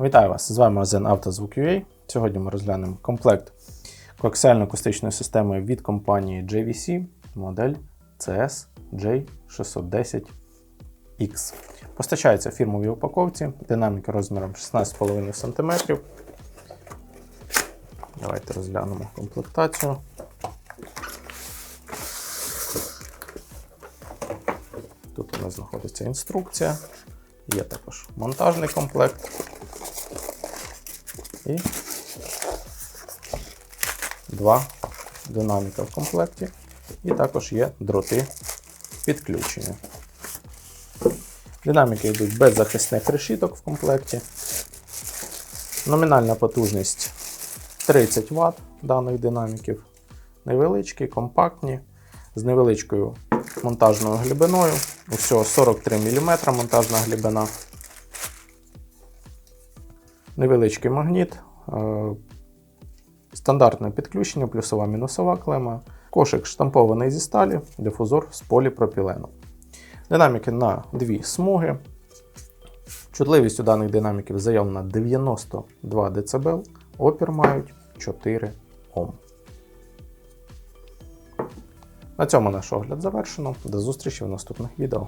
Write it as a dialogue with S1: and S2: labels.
S1: Вітаю вас! З вами Озен «Автозвук.UA». Сьогодні ми розглянемо комплект коаксіально-акустичної системи від компанії JVC, модель CS J610X. Постачається в фірмовій упаковці, динаміки розміром 16,5 см. Давайте розглянемо комплектацію. Тут у нас знаходиться інструкція, є також монтажний комплект. І два динаміка в комплекті. І також є дроти підключення. Динаміки йдуть без захисних решіток в комплекті. Номінальна потужність 30 Вт даних динаміків. Невеличкі, компактні, з невеличкою монтажною глибиною. Усього 43 мм монтажна глибина. Невеличкий магніт, е, стандартне підключення, плюсова мінусова клема, кошик штампований зі сталі, дифузор з поліпропілену. Динаміки на дві смуги. Чутливість у даних динаміків заявлена 92 дБ, опір мають 4 Ом. На цьому наш огляд завершено. До зустрічі в наступних відео.